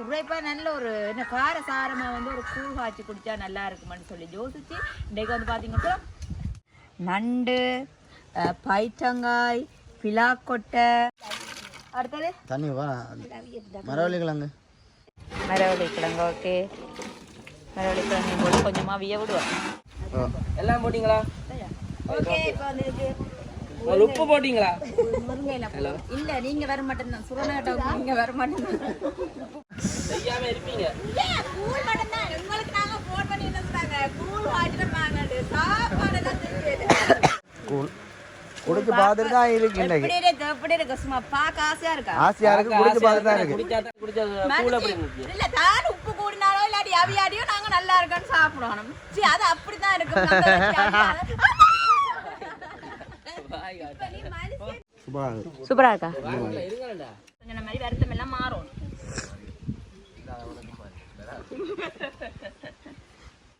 உரைப்பா நல்ல ஒரு என்ன கார சாரமா வந்து ஒரு கூழ் காய்ச்சி குடிச்சா நல்லா இருக்குமான்னு சொல்லி யோசிச்சு இன்றைக்கு வந்து பார்த்தீங்கன்னா நண்டு பைத்தங்காய் பிலாக்கொட்டை. அடுத்தது? தண்ணி வா. மரவள்ளி கிழங்கு. மரவள்ளி கிழங்கு ஓகே. மரவள்ளி கிழங்கு போட்டு கொஞ்சமாக விய விடுவோம் எல்லாம் போட்டீங்களா? ஓகே இப்போ வந்து உப்பு போட்டீங்களா? இல்ல நீங்க வர மாட்டேன் சுரணாட்டம் நீங்க வர மாட்டேன் செய்யாம இருப்பீங்க. கூழ் மட்டும் தான். உங்களுக்கு நாங்க போன் பண்ணி கூழ் சாப்பாடு எல்லாம் தெரியாது. கூழ் குடிச்சு பார்த்துட்டு தான் இருக்கு இன்னைக்கு. எப்படி இருக்கு? எப்படி இருக்கு? சும்மா பார்க்க ஆசையா இருக்கா? ஆசையா இருக்கு குடிச்சு பார்த்துட்டு தான் இருக்கு. குடிச்சா தான் குடிச்சா கூழ அப்படி இருந்துச்சு இல்ல தான் உப்பு கூடினாலோ இல்லாட்டி அவியாடியோ நாங்க நல்லா இருக்கோம்னு சாப்பிடுவோம் சரி அது அப்படிதான் இருக்கு. சூப்பரா இருக்கா? மாதிரி வருத்தம் எல்லாம் மாறும். Thank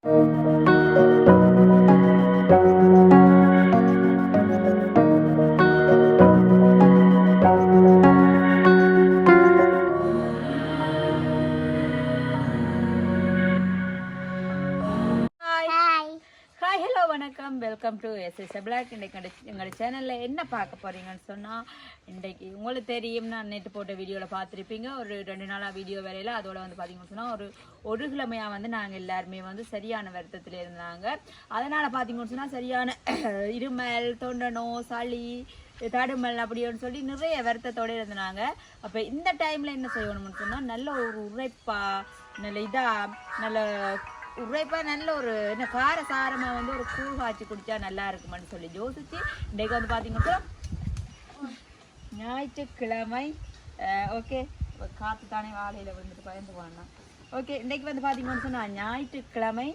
you. வணக்கம். வெல்கம் டு எஸ்எஸ் பிளாக் இன்றைக்கு எங்களோட சேனலில் என்ன பார்க்க போகிறீங்கன்னு சொன்னால் இன்றைக்கு உங்களுக்கு தெரியும் நான் நேற்று போட்ட வீடியோவில் பார்த்துருப்பீங்க. ஒரு ரெண்டு நாளாக வீடியோ வேலையில். அதோட வந்து பார்த்தீங்கன்னு சொன்னால் ஒரு ஒரு கிழமையாக வந்து நாங்கள் எல்லாருமே வந்து சரியான வருத்தத்தில் இருந்தாங்க. அதனால் பார்த்தீங்கன்னு சொன்னால் சரியான இருமல் தொண்டனோ சளி தடுமல் அப்படின்னு சொல்லி நிறைய வருத்தத்தோட இருந்தாங்க. அப்போ இந்த டைமில் என்ன செய்யணும்னு சொன்னால் நல்ல ஒரு உரைப்பாக நல்ல இதாக நல்ல உரைப்பா நல்ல ஒரு என்ன கார சாரமா வந்து ஒரு கூழ் காய்ச்சி குடிச்சா நல்லா இருக்குமான்னு சொல்லி யோசிச்சு இன்றைக்கு வந்து பார்த்தீங்கன்னா ஞாயிற்றுக்கிழமை ஓகே. காற்று தானே வாழையில வந்துட்டு பயந்து போனா ஓகே இன்னைக்கு வந்து பார்த்தீங்கன்னு சொன்னால் ஞாயிற்றுக்கிழமை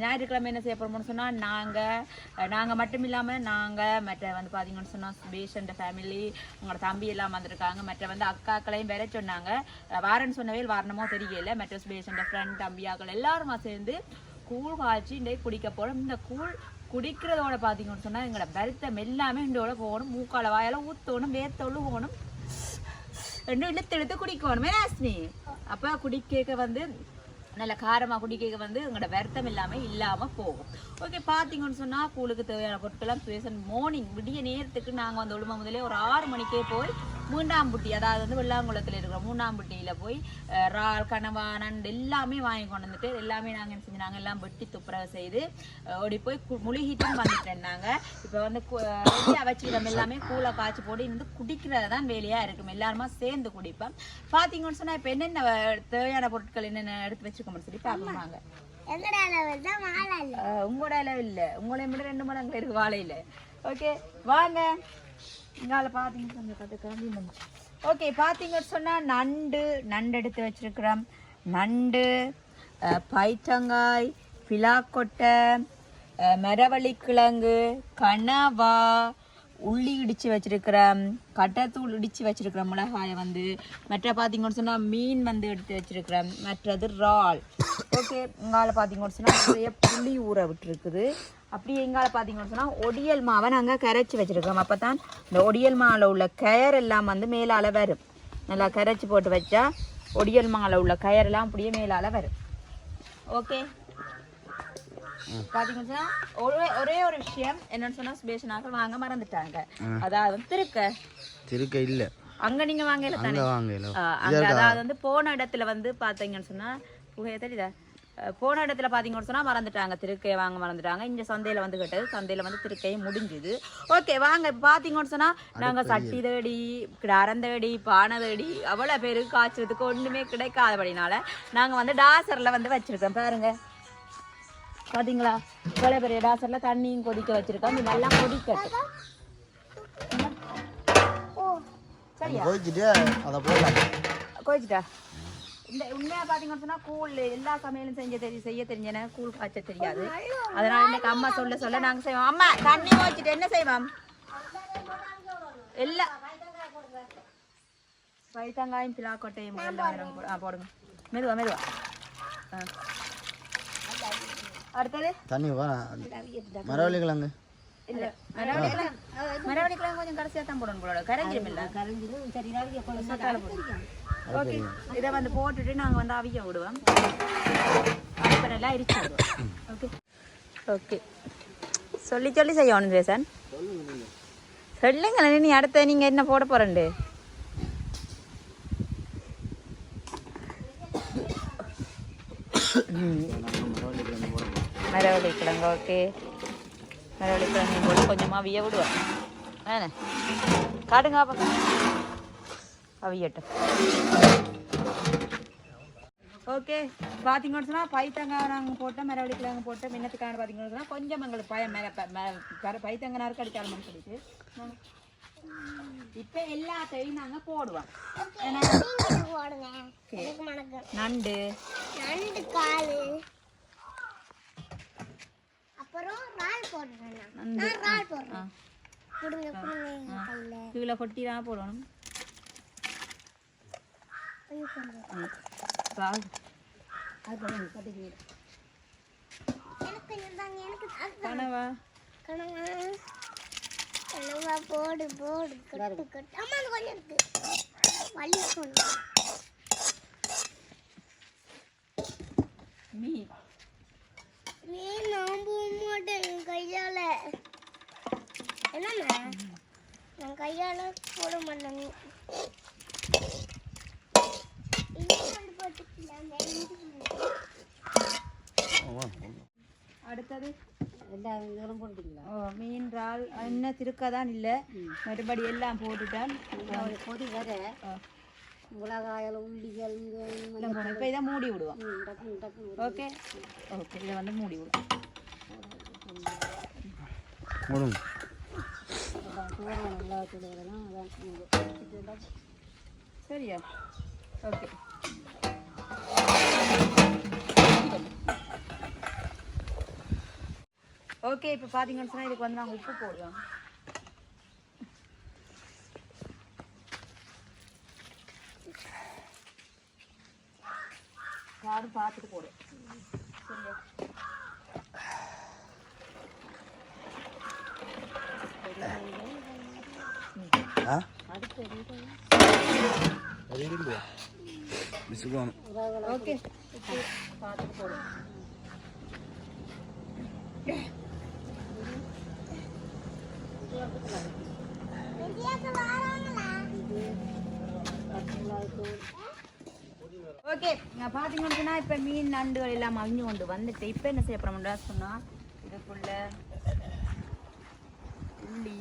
ஞாயிற்றுக்கிழமை என்ன செய்ய போகிறோம்னு சொன்னால் நாங்கள் நாங்கள் மட்டும் இல்லாமல் நாங்கள் மற்ற வந்து பார்த்தீங்கன்னு சொன்னால் சுபேஷன் ஃபேமிலி உங்களோட தம்பி எல்லாம் வந்திருக்காங்க. மற்ற வந்து அக்காக்களையும் வேற சொன்னாங்க. வாரன்னு சொன்னவே வாரணமோ தெரியல. மற்ற சுபேஷன் ஃப்ரெண்ட் தம்பியாக்கள் எல்லாருமா சேர்ந்து கூழ் காய்ச்சி இன்றைக்கு குடிக்க போகிறோம் இந்த கூழ் குடிக்கிறதோட பார்த்தீங்கன்னு சொன்னால் எங்களோட பருத்தம் எல்லாமே இண்டோட போகணும். மூக்கால வாயால் ஊற்றணும் வேர்த்தொழு போகணும். ரெண்டும் இழுத்து இழுத்து குடிக்கணும். ராஸ்மி அப்போ குடிக்க வந்து நல்ல காரமாக குடிக்க வந்து உங்களோட வருத்தம் இல்லாமல் இல்லாமல் போகும். ஓகே பார்த்தீங்கன்னு சொன்னால் கூலுக்கு தேவையான பொருட்கள்லாம் பேசன் மார்னிங் விடிய நேரத்துக்கு நாங்கள் வந்து ஒழுமா முதலே ஒரு ஆறு மணிக்கே போய் மூண்டாம்புட்டி அதாவது வந்து வெள்ளாங்குளத்தில் இருக்கிற மூண்டாம்புட்டியில் போய் இறால் கனவா நண்டு எல்லாமே வாங்கி கொண்டு வந்துட்டு எல்லாமே நாங்கள் என்ன செஞ்சு நாங்கள் எல்லாம் வெட்டி துப்புரவு செய்து ஓடி போய் முழுகிட்டும் வந்துட்டேன் நாங்கள் இப்போ வந்து ரெடியாக வச்சுக்கிறோம் எல்லாமே கூழை காய்ச்சி போட்டு வந்து குடிக்கிறது தான் வேலையாக இருக்கும். எல்லாருமா சேர்ந்து குடிப்போம். பார்த்தீங்கன்னு சொன்னால் இப்போ என்னென்ன தேவையான பொருட்கள் என்னென்ன எடுத்து வச்சுக்கோம்னு சொல்லி அஹ் உங்களோட அளவு இல்லை. உங்களை விட ரெண்டு மடங்கு இருக்கு வாழையில. ஓகே வாங்க. இங்கால பார்த்தீங்கன்னு சொன்ன பார்த்து ஓகே பார்த்தீங்கன்னு சொன்னால் நண்டு நண்டு எடுத்து வச்சுருக்கிறோம். நண்டு பைத்தங்காய் பிலாக்கொட்டை மரவள்ளி கிழங்கு கனவா உள்ளி இடித்து வச்சிருக்கிறேன் கட்டத்தூள் இடித்து வச்சுருக்கிறோம் மிளகாயை வந்து. மற்ற பார்த்தீங்கன்னு சொன்னால் மீன் வந்து எடுத்து வச்சிருக்கிறேன் மற்றது இறால். ஓகே இங்கால பார்த்தீங்கன்னு சொன்னால் நிறைய புளி ஊற விட்டுருக்குது. அப்படியே எங்கால பார்த்தீங்கன்னு சொன்னால் ஒடியல் மாவை நாங்கள் கரைச்சி வச்சிருக்கோம். அப்போ தான் இந்த ஒடியல் மாவில் உள்ள கயர் எல்லாம் வந்து மேலால் வரும். நல்லா கரைச்சி போட்டு வச்சா ஒடியல் மாவில் உள்ள கயரெல்லாம் அப்படியே மேலால் வரும். ஓகே பாத்தீங்கன்னா ஒரே ஒரே ஒரு விஷயம் என்னன்னு சொன்னா சுபேஷனாக வாங்க மறந்துட்டாங்க. அதாவது திருக்க. திருக்க இல்ல. அங்க நீங்க வாங்கல தானே? அங்க அதாவது வந்து போன இடத்துல வந்து பாத்தீங்கன்னு சொன்னா புகைய தெரியுதா? போன இடத்துல பாத்தீங்கன்னு சொன்னா மறந்துட்டாங்க. திருக்கையை வாங்க மறந்துட்டாங்க. இங்க சந்தையில வந்து கேட்டது சந்தையில வந்து திருக்கையும் முடிஞ்சுது. ஓகே வாங்க இப்ப பாத்தீங்கன்னு சொன்னா நாங்க சட்டி தேடி கிடாரம் தேடி பானை தேடி அவ்வளவு பேருக்கு காய்ச்சறதுக்கு ஒண்ணுமே கிடைக்காதபடினால நாங்க வந்து டாசர்ல வந்து வச்சிருக்கோம். பாருங்க. பாத்தீங்களா? இவ்வளவு பெரிய டாசர்ல தண்ணியும் கொதிக்க வச்சிருக்கோம். இது நல்லா கொதிக்கட்டும். சரியா? அதை போடலாம் இந்த உண்மையா பாத்தீங்கன்னு சொன்னா கூழ் எல்லா சமையலும் செஞ்ச தெரிய செய்ய தெரிஞ்ச எனக்கு கூழ் காய்ச்ச தெரியாது. அதனால இன்னைக்கு அம்மா சொல்ல சொல்ல நாங்க செய்வோம். அம்மா தண்ணி வச்சுட்டு என்ன செய்வோம்? எல்லா பைத்தங்காயும் பிலாக்கொட்டையும் முதல்ல போடுங்க. மெதுவா மெதுவா. ஆ. அடுத்தது? தண்ணி வா. மரவள்ளி கிழங்கு இல்ல மரவள்ளி கிழங்கு மரவள்ளி கிழங்கு கொஞ்சம் கடைசியா தான் போடணும் போல கரைஞ்சிரும் இல்ல ஓகே இதை வந்து போட்டுட்டு நாங்கள் வந்து அவிய விடுவோம் அப்புறம் எல்லாம் எரிச்சு விடுவோம் ஓகே ஓகே சொல்லி சொல்லி செய்யணும் ஜேசன் சொல்லுங்க நீ அடுத்த நீங்க என்ன போட போறண்டு மரவள்ளி கிழங்கு ஓகே மரவள்ளி கிழங்கு போட்டு கொஞ்சமாக அவிய விடுவோம் வேணே. காட்டுங்க அப்போ. அவியட்டும். ஓகே. பார்த்தீங்கன்னு சொன்னால் பைத்தங்காய் நாங்கள் போட்டோம் மரவள்ளி கிழங்கு போட்டோம். மின்னத்துக்கான பார்த்தீங்கன்னு சொன்னால் கொஞ்சம் எங்களுக்கு பயம். மேலே பைத்தங்க நாருக்கு அடிக்காமல் சொல்லிட்டு. இப்போ எல்லாத்தையும் நாங்கள் போடுவோம். நண்டு. நண்டு காலு. அப்புறம் ரால் போடுறேன் நான். ரால் போடுறேன். கொடுங்க கொடுங்க கையில. கீழே கொட்டி தான் போடணும். ரால். அது. எனக்கு இதுதாங்க எனக்கு கனவா? கணவா கணவா போடு போடு. கட்டு கட்டு. அம்மா அது கொஞ்சம் இருக்கு. வலி மீன் நீ நான் போக மாட்டேன்? என் கையால. என்னம்மா? நான் கையால போட மாட்டேன் அடுத்தது? ஓ மீன் இறால் என்ன திருக்கதான் இல்லை. மறுபடி எல்லாம் போட்டுட்டான் கொதி வர. மிளகாயில் உள்ளிகள் எல்லாம் போடும் இப்போ இதை மூடி விடுவோம். ஓகே? ஓகே இதை வந்து மூடி விடுவோம். சரியா? ஓகே. ஓகே இப்போ பார்த்தீங்கன்னு சொன்னால் இதுக்கு வந்து நாங்கள் உப்பு போடுவோம் காடு பார்த்துட்டு போடு சரியா ஆ விசுகோணும் ஓகே உப்பு பார்த்துட்டு போடுவோம் ஓகே நான் பார்த்தீங்கன்னு சொன்னால் இப்போ மீன் நண்டுகள் எல்லாம் அவிஞ்சு கொண்டு வந்துட்டு இப்போ என்ன செய்ய போகிறோம்டா சொன்னால் இதுக்குள்ள உள்ளி.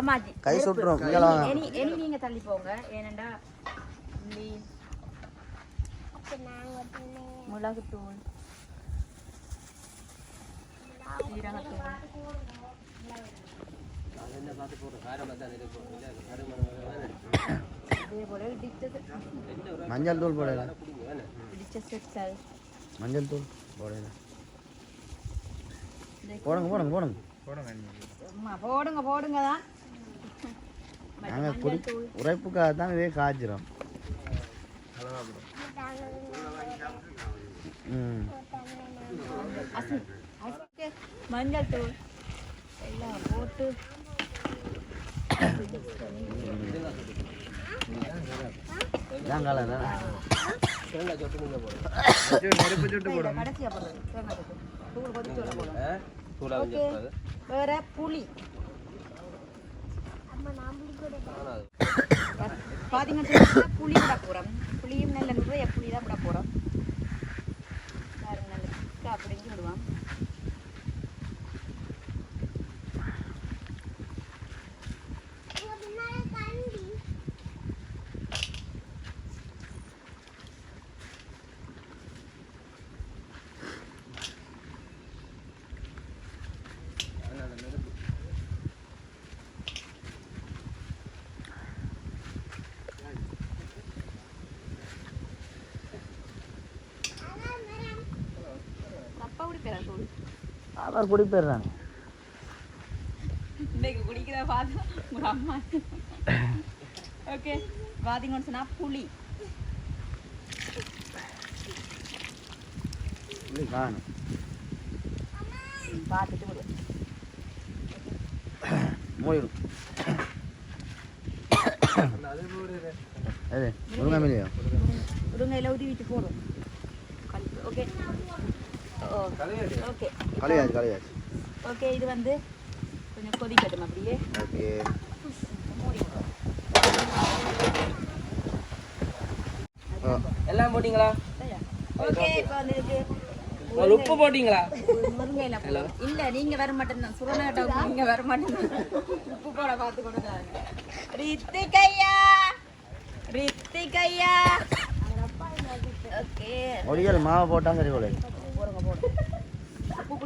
ஆமாஜி கை வாங்க எனி எனி நீங்கள் தள்ளி போங்க ஏனண்டா உள்ளி. மிளகுத்தூள். சீரகத்தூள். மஞ்சள் தூள் போடல. மஞ்சள் தூள் போடல. போடுங்க போடுங்க போடுங்க. அம்மா போடுங்க போடுங்க தான். நாங்கள் குடி உரைப்புக்காக தான் இதே காய்ச்சிரும் ம். அசி அசிக்கு மஞ்சள் தூள். எல்லாம் போட்டு வேற புளி அம்மா புளி விட போகிறோம் புளியும் நல்ல நிறைய புளி தான் விட போகிறோம் பாருங்க நல்ல அப்படின்னு சொல்லுவான் அவர் குடி போயிடுறாங்க. இன்னைக்கு குடிக்கிற பார்த்தா உங்கள் அம்மா. ஓகே பார்த்தீங்கன்னு சொன்னா புளி புளி காணும். பார்த்துட்டு விடுவேன் அது முருங்கை மீலையோ? முருங்கையில் ஊற்றி போடும் ஓகே ஓகே. கலையாச்சு. கலையாச்சு ஓகே இது வந்து கொஞ்சம் கொதிக்கட்டும் அப்படியே. ஓகே. எல்லாம் போட்டீங்களா? ஓகே இப்போ வந்து இதுக்கு ஒரு உப்பு போட்டீங்களா? முருங்கையில் இல்லை நீங்கள் வர மாட்டேன் சுரணாட்டம் நீங்கள் வர மாட்டேன் உப்பு போட பார்த்து கொடுக்குறாங்க ரித்திகையா! ரித்திகையா! ஓகே ஒடிகள் மாவை போட்டால் சரி போல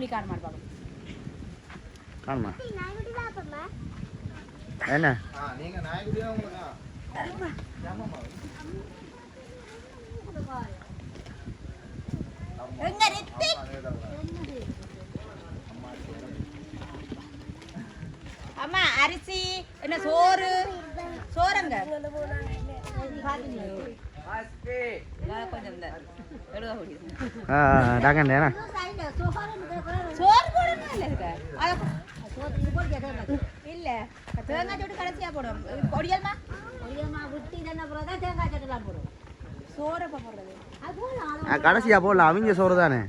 இப்படி பார்ப்போம்மா என்ன? எங்க ரித்திக் அம்மா அரிசி என்ன சோறு? சோறுங்க. கொஞ்சம் இந்த எழுத முடியும் ஆ டாக்கண்டே என்ன சோறு போடணும் இல்ல இதுக்கு அத- இல்ல. தேங்காய் சோறு கடைசியா போடும். பொடியல்மா விட்டு இதென்ன போகிறதா தேங்காய் சட்டெல்லாம் போடுவோம் சோறு எப்ப போடுறது அது போடலாம். அவங்க சோறு தானே?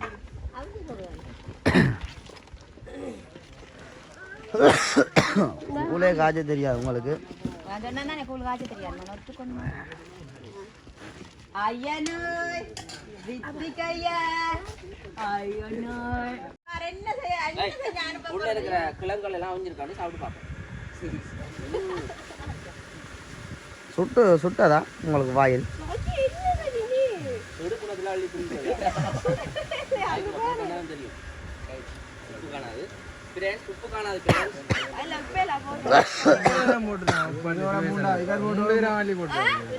அவிச்சு போடுவாங்க கூலே காய்ச்ச தெரியாது உங்களுக்கு? நான் சொன்னா தானே கூழ் காய்ச்ச தெரியாது. நான் ஐயனோய் ஐயனோய். வேற என்ன செய்ய என்ன செய்ய? உள்ள இருக்கிற கிழங்குகள் எல்லாம் அவிஞ்சிருக்கான்னு சாப்பிட்டு பார்ப்போம். சுட்டு சுட்டதா உங்களுக்கு வாயில்? உப்பு காணாது. ஃப்ரெண்ட்ஸ் உப்பு காணாது ஃப்ரெண்ட்ஸ். இல்ல உப்பேல போடு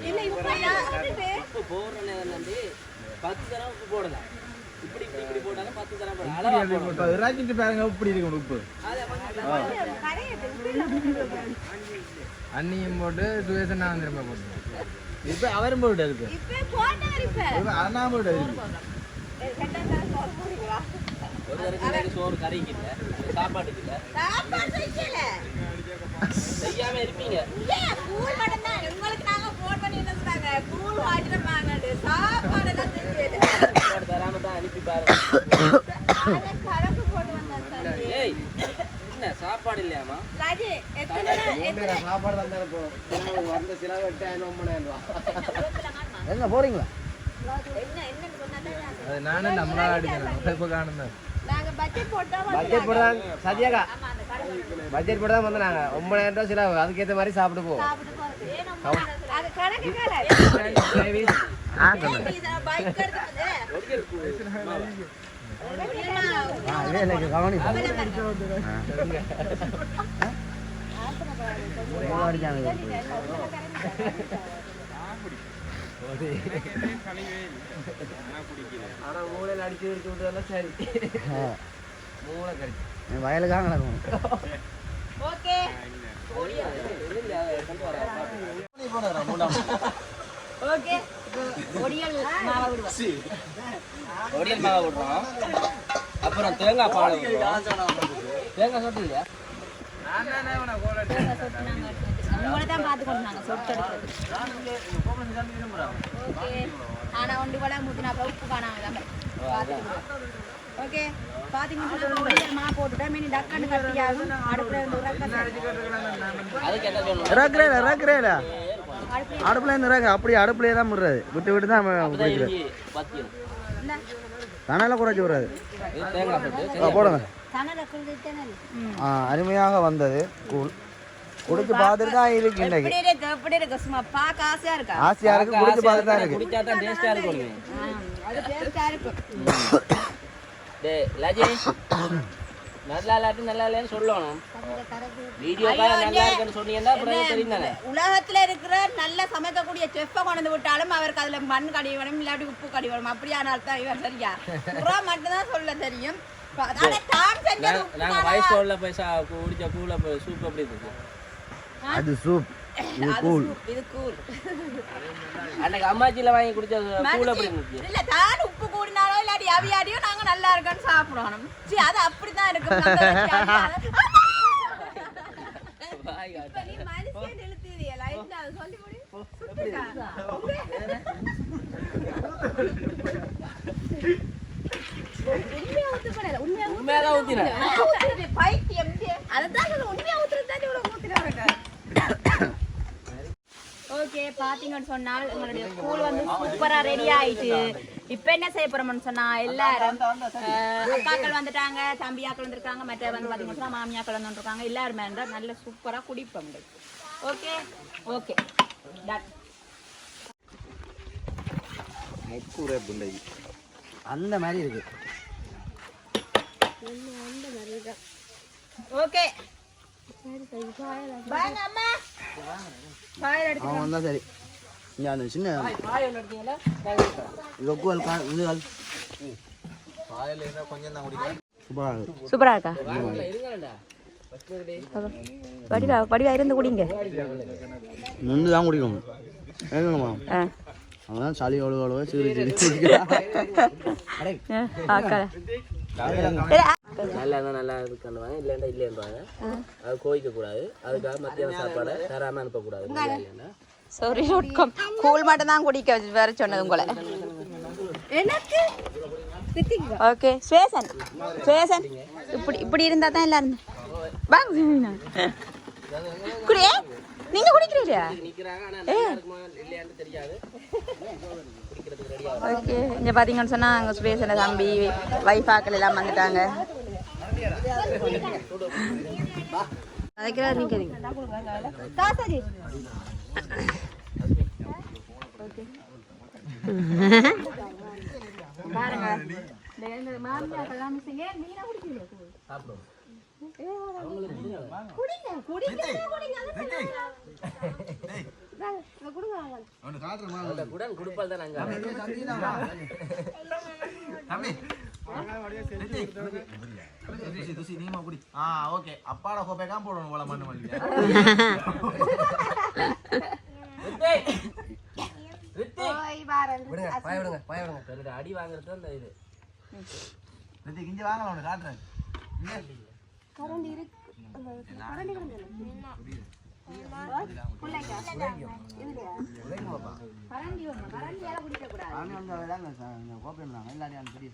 இல்ல உப்பேல உப்பு போடுற நேரம் வந்து பத்து தரம் உப்பு போடலாம். இறாச்சிட்டு பாருங்க இப்படி இருக்கும் உப்பு அண்ணியும் போட்டு சுவேசன் நான் திரும்ப போட்டு இப்ப அவரும் போட்டு இருக்கு. அண்ணா போட்டு இருக்கு. சோறு கறிக்கு இல்லை சாப்பாட்டுக்கு இல்லை. செய்யாம இருப்பீங்க ஏன் கூழ் மட்டும்தான் உங்களுக்கு நாங்க போன் பண்ணி என்ன சொன்னாங்க கூழ் வாங்கிட்டு சாப்பாடு எல்லாம் செஞ்சது சாப்பாடு தராம தான் அனுப்பி பாருங்க அதை கணக்கு போட்டு வந்தேன் சார் ஏய் என்ன சாப்பாடு இல்லையாமா சாப்பாடு தந்தாரு போ. வந்த சில எட்டாயிரம் ஒன்பதாயிரம் ரூபா போறீங்களா? என்ன என்னன்னு சொன்னா அது நானும் நம்மளா அடிக்கிறேன் இப்ப நாங்க பட்ஜெட் போட்டா பட்ஜெட் போட தான் சத்யாக்கா. பட்ஜெட் போட தான் வந்து நாங்க. ஒன்பதாயிரம் ரூபா சில அதுக்கேற்ற மாதிரி சாப்பிட்டு போவோம். கவனி வயலுக்காக நடக்கும் ஓகே. ஓகே. ஒடியல் மாவை விடுவோம். ஒடியல் மாவை விடுறோம். அப்புறம் தேங்காய் பால் விடுறோம். தேங்காய் சொட்டு இல்லையா. ஆனால் ஒன்று கூட முத்தினா உப்பு காணாம ஓகே. பார்த்தீங்கன்னா ஒடியல் மா போட்டுட்டா மீன் டக்குன்னு கட்டியாகும். அடுப்புல இருந்து அடுப்புல இருந்து இறக்கு அப்படி அடுப்புலயே தான் முடுறது விட்டு விட்டு தான் பத்தியம் தனால குறைச்சி விடுறது போடுங்க. அருமையாக வந்தது. கூழ். குடிச்சு பார்த்துட்டு தான் இருக்கு இன்னைக்கு. எப்படி இருக்கு எப்படி இருக்கு? சும்மா பார்க்க ஆசையா இருக்கா? ஆசையா இருக்கு குடிச்சு பார்த்துட்டு தான் இருக்கு. குடிச்சா தான் டேஸ்டா இருக்கும். அது டேஸ்டா இருக்கும். டேய் லாஜி நல்லா இல்லாட்டி நல்லா இல்லைன்னு சொல்லணும் வீடியோ நல்லா இருக்குன்னு சொன்னீங்கன்னா அப்புறம் தெரியும் தானே உலகத்துல இருக்கிற நல்ல சமைக்கக்கூடிய செஃப்பை கொண்டு விட்டாலும் அவருக்கு அதுல மண் கடி வேணும் இல்லாட்டி உப்பு கடி வேணும். அப்படியானால் தான் இவர் சரியா? புறா மட்டும்தான் சொல்ல தெரியும். நாங்க-. வயசு உள்ள குடிச்ச சூப் எப்படி இருக்கு? அது சூப் அன்னைக்கு அம்மாச்சியில வாங்கி குடிச்ச கூழ எப்படி இருந்துச்சு? இல்ல தான் உப்பு கூடினாலோ இல்லாட்டி அவியாடியோ நாங்க நல்லா இருக்கோன்னு சாப்பிடணும். சரி அது அப்படிதான் இருக்கும் நம்ம வச்சு அவியாத- வாய் காட்டு. இப்ப நீ மனுஷன் இழுத்துறியலா? ஓகே பாத்தீங்கன்னு சொன்னால் எங்களுடைய ஸ்கூல் வந்து சூப்பரா ரெடி ஆயிட்டு இப்ப என்ன செய்ய போறோம்னு சொன்னா எல்லாரும் அக்காக்கள் வந்துட்டாங்க தம்பியாக்கள் வந்திருக்காங்க மற்ற வந்து பாத்தீங்கன்னு சொன்னா மாமியாக்கள் வந்துருக்காங்க எல்லாருமே இருந்தா நல்ல சூப்பரா குடிப்போம். ஓகே ஓகே டன் அந்த மாதிரி இருக்கு. ஓகே வாங்க அம்மா. அவன் வந்தா சரி இங்க அந்த சின்ன ரொக்குவல் கா இது கால் சூப்பரா இருக்கு சூப்பரா இருக்கா இருங்கடா வடிவா வடிவா இருந்து குடிங்க தான் குடிக்கணும் ஏங்கம்மா அவன் சளி அவ்வளோ அவ்வளோ சிறு சிறு நல்லா இருந்தா நல்லா இருக்குன்னுவாங்க இல்லைண்டா இல்லைன்றாங்க அது கோவிக்க கூடாது. அதுக்காக மத்தியான சாப்பாடை தராம அனுப்பக்கூடாது. இல்லைன்னா. சாரி டாட் காம் கூல் மட்டும் தான் குடிக்க வர சொன்னது உங்களை. எனக்கு? ஓகே ஸ்வேசன் ஸ்வேசன் இப்படி இப்படி இருந்தா தான் எல்லாரும். வாங்க. குடியே நீங்க குடிக்கிறீங்களா? நிக்கிறாங்க ஆனா நல்லா இருக்குமா இல்லையான்னு தெரியாது. குடிக்கிறதுக்கு ரெடியா ஓகே இங்க பாத்தீங்கன்னு சொன்னா அங்க ஸ்வேசன தம்பி வைஃபாக்கள் எல்லாம் வந்துட்டாங்க. அதுக்கு நிக்கிறீங்க பாருங்க. இந்த மாமியாக்கள் குடுப்பால் தான் ஓகே அப்பாட கோப்பைக்காம் போடணும் போல மண்ணு மல்லி அடி வாங்குறது அந்த இது ரித்திக் இங்க வாங்கலாம் உனக்கு காட்டுறேன் அவனே வந்து இந்த கோப்பை இருந்தாங்க இல்லாட்டி அந்த பெரிய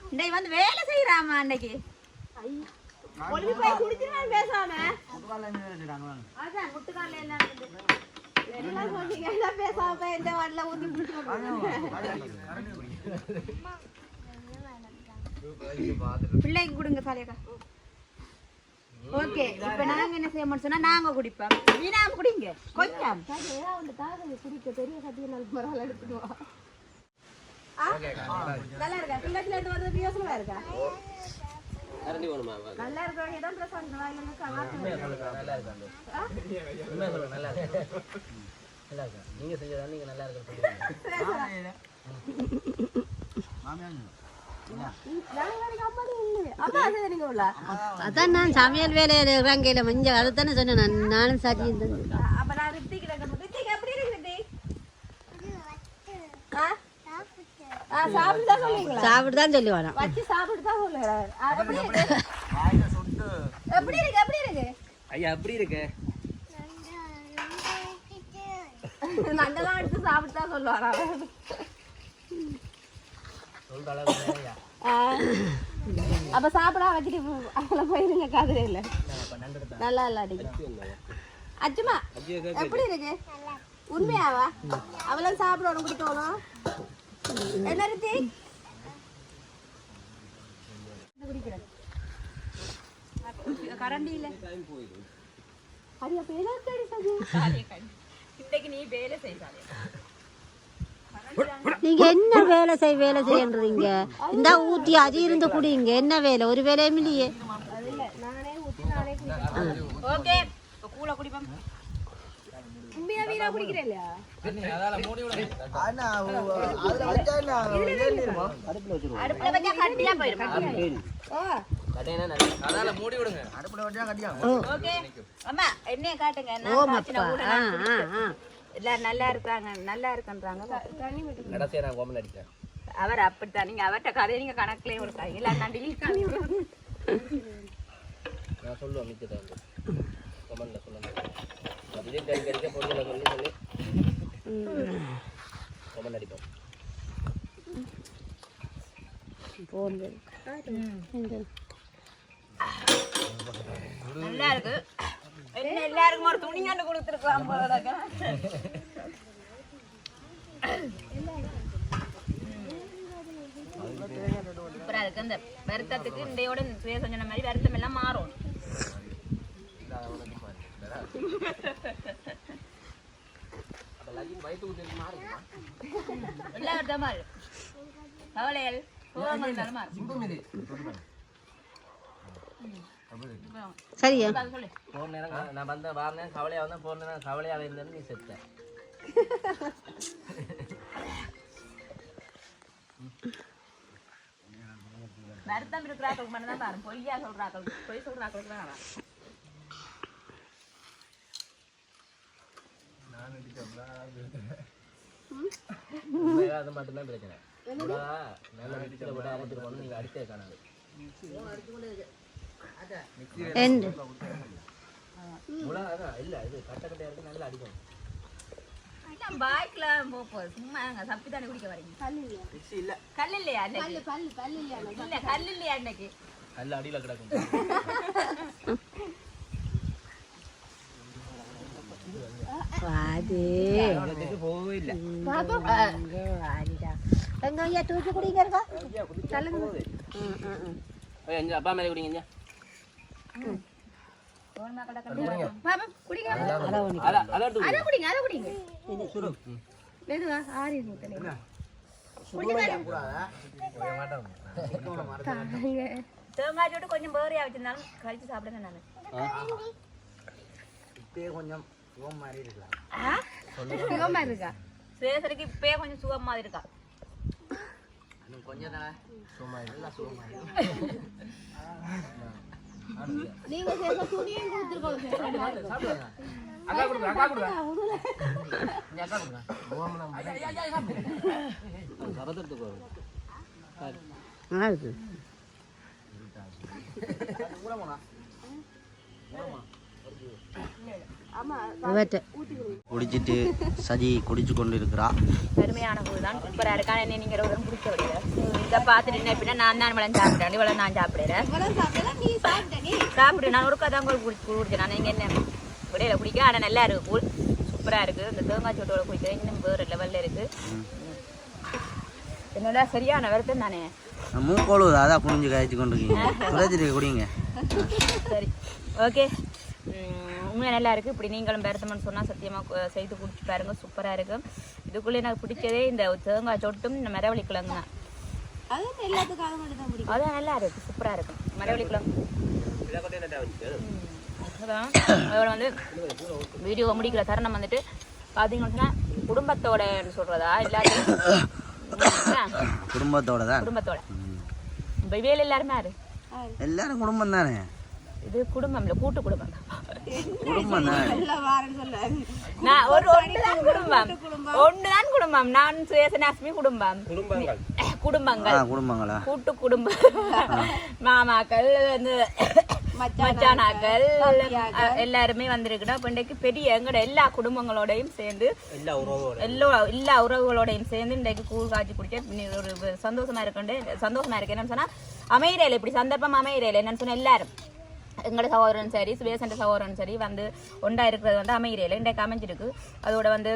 இன்னைக்கு வந்து வேலை செய்யறாமா அன்னைக்கு. ஒளிவு போய் குடிச்சிருவான் பேசாம. அதான் முட்டுக்கால எல்லாம் இருக்குது. எல்லாம் சொன்னீங்க எல்லாம் பேசாம இந்த ஊத்தி பிள்ளைக்கு கொடுங்க சாலியக்கா ஓகே இப்ப நாங்க என்ன செய்யணும்னு சொன்னா நாங்க குடிப்போம். வீணா குடிங்க. கொஞ்சம். குடிக்க பெரிய கட்டிய நாள் எடுத்துட்டு நல்லா இருக்கா இருக்கா? கரண்டி வேணுமா பிரசாந்த் இருக்கு? இருக்கா? நீங்க செஞ்சதா நீங்க நல்லா இருக்கு சொல்லுங்க. அம்மா அது நீங்க உள்ள அதான் நான் சமையல் வேலையில் இறங்கையில் மஞ்சள் அதுதானே சொன்னேன். நான் நானும் சாட்சி இருந்தேன் அப்ப நான் ரித்திக் ரித்திக் எப்படி இருக்கு ரித்திக் ஆ? ஆ, சாப்பிட்டு தான் சொல்லுவீங்களா சாப்பிட்டு தான் சொல்லுவானா வச்சு சாப்பிட்டு தான் சொல்லுகிறார் எப்படி இருக்கு எப்படி இருக்கு எப்படி இருக்கு ஐயா அப்படி இருக்கு நண்டெல்லாம் எடுத்து சாப்பிட்டு தான் சொல்லுவாரா. அப்ப சாப்பிட வச்சுட்டு அவளை போயிருங்க காதுல இல்ல நல்லா இல்லாடி அச்சுமா எப்படி இருக்கு உண்மையாவா அவளும் சாப்பிடணும் குடிக்கணும் என்ன ரித்தி கரண்டி இல்ல அது அப்ப எதற்கடி சதி இன்னைக்கு நீ வேலை செய்தாலே. நீங்க என்ன வேலை செய் வேலை செய்யன்றீங்க? இந்த ஊத்தி அது இருந்து குடிங்க என்ன வேலை? ஒரு வேலையும் இல்லையே. ஓகே கூல குடிப்போம். உண்மையா வீரா குடிக்கிறேன் இல்லையா? என்ன? ஏறிடுமா? அடுப்புல வச்சிருவோம். அடுப்புல வச்சா கட்டியா போயிடும் ஓ கடையினா நல்லா அதால மூடி விடுங்க. அடுப்புல வச்சா கட்டியா? ஓகே. அம்மா என்னைய காட்டுங்க. எல்லாரும் நல்லா இருக்காங்க நல்லா இருக்குன்றாங்க. அவர் அப்படித்தான். நீங்க அவர்கிட்ட கதையை நீங்க கணக்குலயே கொடுக்காங்க இல்ல நான் பண்ணி விடுறேன். நான் சொல்லுவேன் மிச்சத்தை வந்து. கமெண்ட்ல சொல்லுங்க இதே கடிக்க அடிக்க பொருளை சொல்லி சொல்லி. நல்லா இருக்கு. என்ன எல்லாருக்கும் ஒரு துணி கொடுத்துருக்கலாம் போலடாக்கா அந்த வருத்தத்துக்கு இண்டையோட சுய சொன்ன மாதிரி வருத்தம் எல்லாம் மாறும் எல்லா வருத்தமா இருக்கு கவலைகள் கோவங்கள் இருந்தாலும் மாறும் சரியா அது சொல்லு போன நேரம் நான் வந்த வாரினேன் கவலையாக வந்தேன் போன நேரம் கவலையாக இருந்தேன்னு நீ செத்த வருத்தம் இருக்கிறாக்களுக்கு மட்டும் தான் பாரு பொய்யா சொல்றாக்களுக்கு பொய் சொல்றாக்களுக்கு தான் வேணாம். உண்மையா அது மட்டும்தான் பிரச்சனை நீங்கள் அடித்தே காணாது இல்லை இது கட்ட இருக்கு நல்லா அடிக்கணும் எல்லாம் பாய்க்குல போக போகுது சும்மா அங்க சப்பி தானே குடிக்க வரீங்க இல்லை கல் இல்லையா அன்னைக்கு. இல்ல கல் இல்லையா அன்னைக்கு. அடியில் கிடக்கும் ஐயா தூக்கி குடிங்க இருக்கா எங்க அப்பா மேலே குடிங்க மெதுவா ஆறி ஊத்தல தேங்காய் கொஞ்சம் பேரியா வச்சிருந்தாலும் கழிச்சு சாப்பிடுங்க நானு கொஞ்சம் சுகமா இருக்கா? சேசரிக்கு இப்பயே கொஞ்சம் சுகம் மாதிரி இருக்கா? கொஞ்சம் தானே? அக்கா குடிச்சிட்டு சஜி குடிச்சு கொண்டு இருக்கிறா பெருமையான போது தான் சூப்பரா இருக்கான் என்ன நீங்க ஒரு குடிக்க விடுங்க இதை பார்த்துட்டு என்ன எப்படின்னா நான் தான் இவ்வளவு சாப்பிட்டேன் இவ்வளவு நான் சாப்பிடுறேன். சாப்பிட்டு நான் ஒரு கதை கூட குடிச்சு குடிச்சேன். நான் நீங்க என்ன? விடையில குடிக்க? ஆனா நல்லா இருக்கு கூழ். சூப்பரா இருக்கு. இந்த தேங்காய் சோட்டோட குடிக்கிறேன் இன்னும் வேறு லெவல்ல இருக்கு. என்னோட சரியான வருத்தம் தானே? மூக்கோளு அதான் புரிஞ்சு காய்ச்சி கொண்டு இருக்கீங்க குடிங்க. சரி ஓகே. உண்மையாக நல்லா இருக்குது இப்படி நீங்களும் பெருத்தமன்னு சொன்னால் சத்தியமாக செய்து குடிச்சு பாருங்க. சூப்பராக இருக்கும் இதுக்குள்ளே எனக்கு பிடிச்சதே இந்த தேங்காய் சொட்டும் இந்த மரவள்ளி கிழங்கு தான். அதான் நல்லா இருக்கு. சூப்பராக இருக்கும் மரவள்ளி கிழங்கு. அதான் அதோட வந்து வீடியோ முடிக்கிற தருணம் வந்துட்டு பார்த்தீங்கன்னு சொன்னால் குடும்பத்தோட சொல்கிறதா இல்லாட்டி குடும்பத்தோட? தான். குடும்பத்தோட. இப்போ இவையில் எல்லாருமே யாரு? எல்லாரும் குடும்பம் தானே? இது குடும்பம். இல்லை கூட்டு குடும்பம் நான் ஒரு ஒன்றுதான் குடும்பம். ஒன்றுதான் குடும்பம். நான் சுயசனாஸ்மி குடும்பம். குடும்பங்கள். ஆ குடும்பங்கள். குடும்பங்களா? கூட்டு குடும்பம். மாமாக்கள் வந்து மச்சானாக்கள் எல்லாருமே வந்திருக்குன்னா இப்போ இன்றைக்கு பெரிய எங்கட எல்லா குடும்பங்களோடையும் சேர்ந்து எல்லா எல்லா உறவுகளோடையும் சேர்ந்து இன்றைக்கு கூழ் காய்ச்சி குடிக்க ஒரு சந்தோஷமா இருக்குண்டு சந்தோஷமா இருக்கு என்னன்னு சொன்னா அமையிறையில் இப்படி சந்தர்ப்பம் அமையிறையில் என்னன்னு சொன்னா எல்லாரும். எங்களோட சகோதரன் சரி சுவேசண்ட சகோதரன் சரி வந்து ஒண்டா இருக்கிறது வந்து அமைகிறையில் இன்றைக்கு அமைஞ்சிருக்கு அதோட வந்து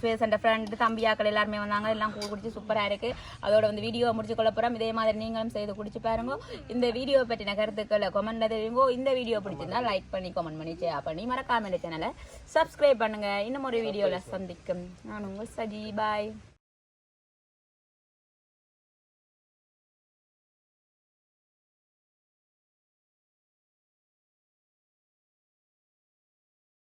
சுவேசண்ட ஃப்ரெண்டு தம்பியாக்கள் எல்லாருமே வந்தாங்க. எல்லாம் கூ குடிச்சு சூப்பராக இருக்கு. அதோட வந்து வீடியோ முடிச்சு கொள்ள போகிறோம் இதே மாதிரி நீங்களும் செய்து குடிச்சு பாருங்க. இந்த வீடியோ பற்றின கருத்துக்களை கொமெண்ட்ல தெரியுங்கோ இந்த வீடியோ பிடிச்சிருந்தா லைக் பண்ணி கமெண்ட் பண்ணி ஷேர் பண்ணி மறக்காம இந்த சேனலை சப்ஸ்கிரைப் பண்ணுங்க. இன்னும் ஒரு வீடியோவில் சந்திக்கும். நான் உங்கள் சஜி. பாய்